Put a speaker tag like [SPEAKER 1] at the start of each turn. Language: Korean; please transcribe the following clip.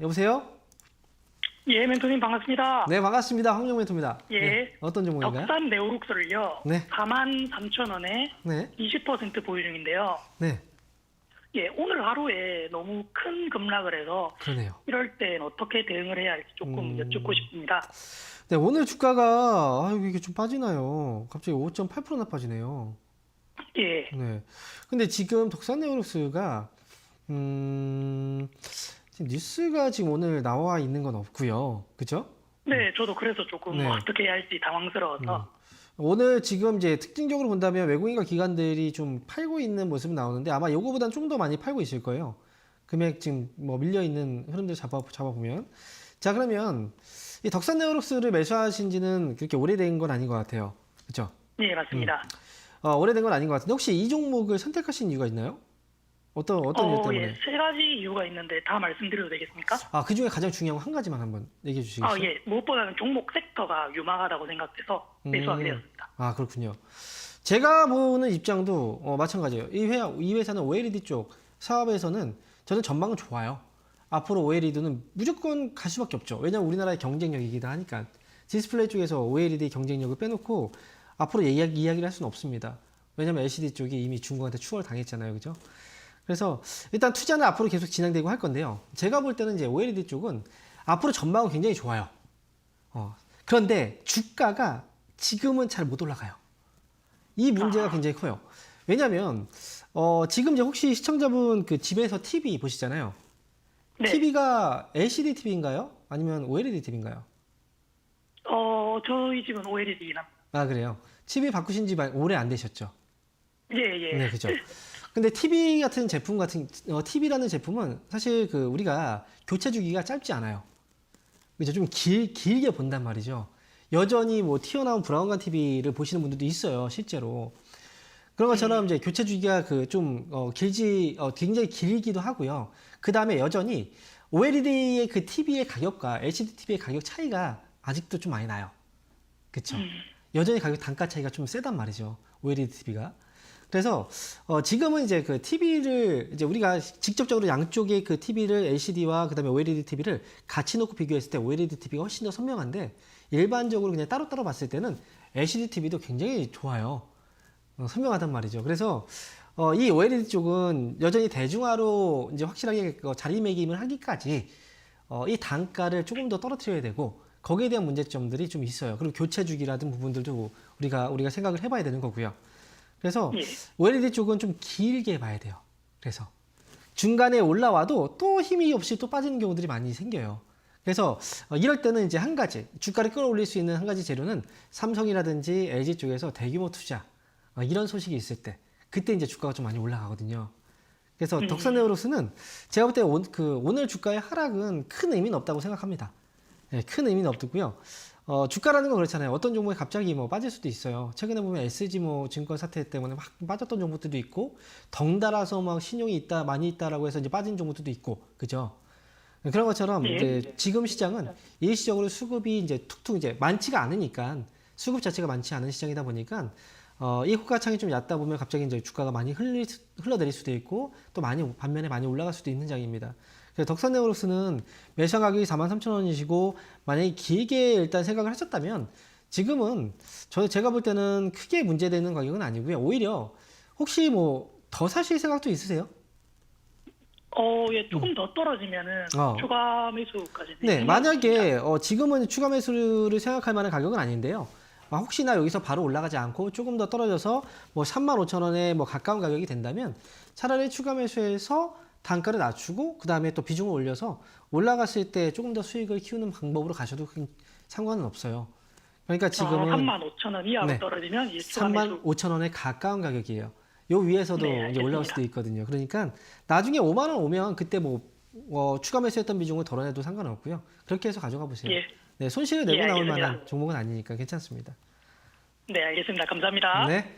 [SPEAKER 1] 여보세요?
[SPEAKER 2] 예, 멘토님 반갑습니다.
[SPEAKER 1] 네, 반갑습니다. 황영 멘토입니다.
[SPEAKER 2] 예.
[SPEAKER 1] 네, 어떤 종목인가요?
[SPEAKER 2] 덕산 네오룩스를요.
[SPEAKER 1] 네.
[SPEAKER 2] 4만 3천 원에
[SPEAKER 1] 네.
[SPEAKER 2] 20% 보유 중인데요.
[SPEAKER 1] 네.
[SPEAKER 2] 예, 오늘 하루에 너무 큰 급락을 해서
[SPEAKER 1] 그러네요.
[SPEAKER 2] 이럴 땐 어떻게 대응을 해야 할지 조금
[SPEAKER 1] 음.
[SPEAKER 2] 여쭙고 싶습니다.
[SPEAKER 1] 네, 오늘 주가가 아유, 이게 좀 빠지나요? 갑자기 5.8%나 빠지네요.
[SPEAKER 2] 예,
[SPEAKER 1] 네. 근데 지금 덕산 네오룩스가 음, 지금 뉴스가 지금 오늘 나와 있는 건 없고요. 그죠?
[SPEAKER 2] 네, 저도 그래서 조금
[SPEAKER 1] 네.
[SPEAKER 2] 어떻게 해야 할지 당황스러워서
[SPEAKER 1] 음. 오늘 지금 이제 특징적으로 본다면 외국인과 기관들이 좀 팔고 있는 모습이 나오는데 아마 요거보다는 좀더 많이 팔고 있을 거예요. 금액 지금 뭐 밀려 있는 흐름들 잡아 잡아 보면 자 그러면 이 덕산 네오룩스를 매수하신 지는 그렇게 오래된 건 아닌 것 같아요. 그렇죠?
[SPEAKER 2] 예, 맞습니다.
[SPEAKER 1] 어, 오래된 건 아닌 것 같은데 혹시 이 종목을 선택하신 이유가 있나요? 어떤 어떤 이유
[SPEAKER 2] 어,
[SPEAKER 1] 때문에?
[SPEAKER 2] 예, 세 가지 이유가 있는데 다 말씀드려도 되겠습니까?
[SPEAKER 1] 아, 그 중에 가장 중요한 거 한 가지만 한번 얘기해 주시겠어요?
[SPEAKER 2] 아, 예, 무엇보다는 종목 섹터가 유망하다고 생각돼서 매수하게
[SPEAKER 1] 음.
[SPEAKER 2] 되었습니다.
[SPEAKER 1] 아, 그렇군요. 제가 보는 입장도 어, 마찬가지예요. 이 회사, 이 회사는 OLED 쪽 사업에서는 저는 전망은 좋아요. 앞으로 OLED는 무조건 갈 수밖에 없죠. 왜냐하면 우리나라의 경쟁력이기도 하니까. 디스플레이 쪽에서 OLED 경쟁력을 빼놓고 앞으로 이야기, 이야기를 할 수는 없습니다. 왜냐하면 LCD 쪽이 이미 중국한테 추월 당했잖아요. 그죠? 그래서 일단 투자는 앞으로 계속 진행되고 할 건데요. 제가 볼 때는 이제 OLED 쪽은 앞으로 전망은 굉장히 좋아요. 어, 그런데 주가가 지금은 잘 못 올라가요. 이 문제가 굉장히 커요. 왜냐하면 어, 지금 이제 혹시 시청자분 그 집에서 TV 보시잖아요.
[SPEAKER 2] 네.
[SPEAKER 1] TV가 LCD TV인가요? 아니면 OLED TV인가요?
[SPEAKER 2] 어, 저희 집은 OLED긴 합니다.
[SPEAKER 1] 아 그래요. TV 바꾸신 지 마- 오래 안 되셨죠?
[SPEAKER 2] 예, 예.
[SPEAKER 1] 네, 그죠. 근데 TV 같은 제품 같은 어, TV라는 제품은 사실 그 우리가 교체 주기가 짧지 않아요. 그죠? 좀 길, 길게 본단 말이죠. 여전히 뭐 튀어나온 브라운관 TV를 보시는 분들도 있어요, 실제로. 그런 것처럼 이제 교체 주기가 그 좀 어, 길지 어, 굉장히 길기도 하고요. 그 다음에 여전히 OLED의 그 TV의 가격과 LCD TV의 가격 차이가 아직도 좀 많이 나요. 그쵸? 여전히 가격 단가 차이가 좀 세단 말이죠. OLED TV가. 그래서 어, 지금은 이제 그 TV를 이제 우리가 직접적으로 양쪽의 그 TV를 LCD와 그다음에 OLED TV를 같이 놓고 비교했을 때 OLED TV가 훨씬 더 선명한데 일반적으로 그냥 따로따로 봤을 때는 LCD TV도 굉장히 좋아요. 어, 선명하단 말이죠. 그래서 어, 이 OLED 쪽은 여전히 대중화로 이제 확실하게 그 자리매김을 하기까지 어, 이 단가를 조금 더 떨어뜨려야 되고 거기에 대한 문제점들이 좀 있어요. 그리고 교체 주기라든 부분들도 우리가 우리가 생각을 해봐야 되는 거고요. 그래서
[SPEAKER 2] 예.
[SPEAKER 1] OLED 쪽은 좀 길게 봐야 돼요. 그래서 중간에 올라와도 또 힘이 없이 또 빠지는 경우들이 많이 생겨요. 그래서 어, 이럴 때는 이제 한 가지 주가를 끌어올릴 수 있는 한 가지 재료는 삼성이라든지 LG 쪽에서 대규모 투자 어, 이런 소식이 있을 때 그때 이제 주가가 좀 많이 올라가거든요. 그래서 덕산네오로스는 제가 볼 때 그 오늘 주가의 하락은 큰 의미는 없다고 생각합니다. 예, 큰 의미는 없고요. 어, 주가라는 건 그렇잖아요. 어떤 종목이 갑자기 뭐 빠질 수도 있어요. 최근에 보면 SG 뭐 증권 사태 때문에 막 빠졌던 종목들도 있고 덩달아서 막 신용이 있다 많이 있다라고 해서 이제 빠진 종목들도 있고 그죠? 그런 것처럼
[SPEAKER 2] 예.
[SPEAKER 1] 이제 지금 시장은 일시적으로 수급이 이제 툭툭 이제 많지가 않으니까 수급 자체가 많지 않은 시장이다 보니까 어, 이 호가창이 좀 얕다 보면 갑자기 이제 주가가 많이 흘리, 흘러내릴 수도 있고 또 많이 반면에 많이 올라갈 수도 있는 장입니다. 그래서 덕산네오록스는 매상 가격이 43,000원이시고 만약에 길게 일단 생각을 하셨다면 지금은 저 제가 볼 때는 크게 문제되는 가격은 아니고요. 오히려 혹시 뭐 더 사실 생각도 있으세요?
[SPEAKER 2] 어, 예, 조금 더 떨어지면은
[SPEAKER 1] 어.
[SPEAKER 2] 추가 매수까지.
[SPEAKER 1] 네, 만약에 어, 지금은 추가 매수를 생각할 만한 가격은 아닌데요. 아, 혹시나 여기서 바로 올라가지 않고 조금 더 떨어져서 뭐 35,000원에 뭐 가까운 가격이 된다면 차라리 추가 매수해서 단가를 낮추고 그 다음에 또 비중을 올려서 올라갔을 때 조금 더 수익을 키우는 방법으로 가셔도 큰 상관은 없어요. 그러니까 지금은
[SPEAKER 2] 3만 5천 원 이하로
[SPEAKER 1] 네.
[SPEAKER 2] 떨어지면 이제 추가 매수.
[SPEAKER 1] 3만 5천 원에 가까운 가격이에요. 요 위에서도
[SPEAKER 2] 네,
[SPEAKER 1] 이제 올라올. 수도 있거든요. 그러니까 나중에 5만 원 오면 그때 뭐 어, 추가 매수했던 비중을 덜어내도 상관없고요. 그렇게 해서 가져가 보세요.
[SPEAKER 2] 예.
[SPEAKER 1] 네, 손실을 내고
[SPEAKER 2] 예,
[SPEAKER 1] 나올. 만한 종목은 아니니까 괜찮습니다.
[SPEAKER 2] 네, 알겠습니다. 감사합니다.
[SPEAKER 1] 네.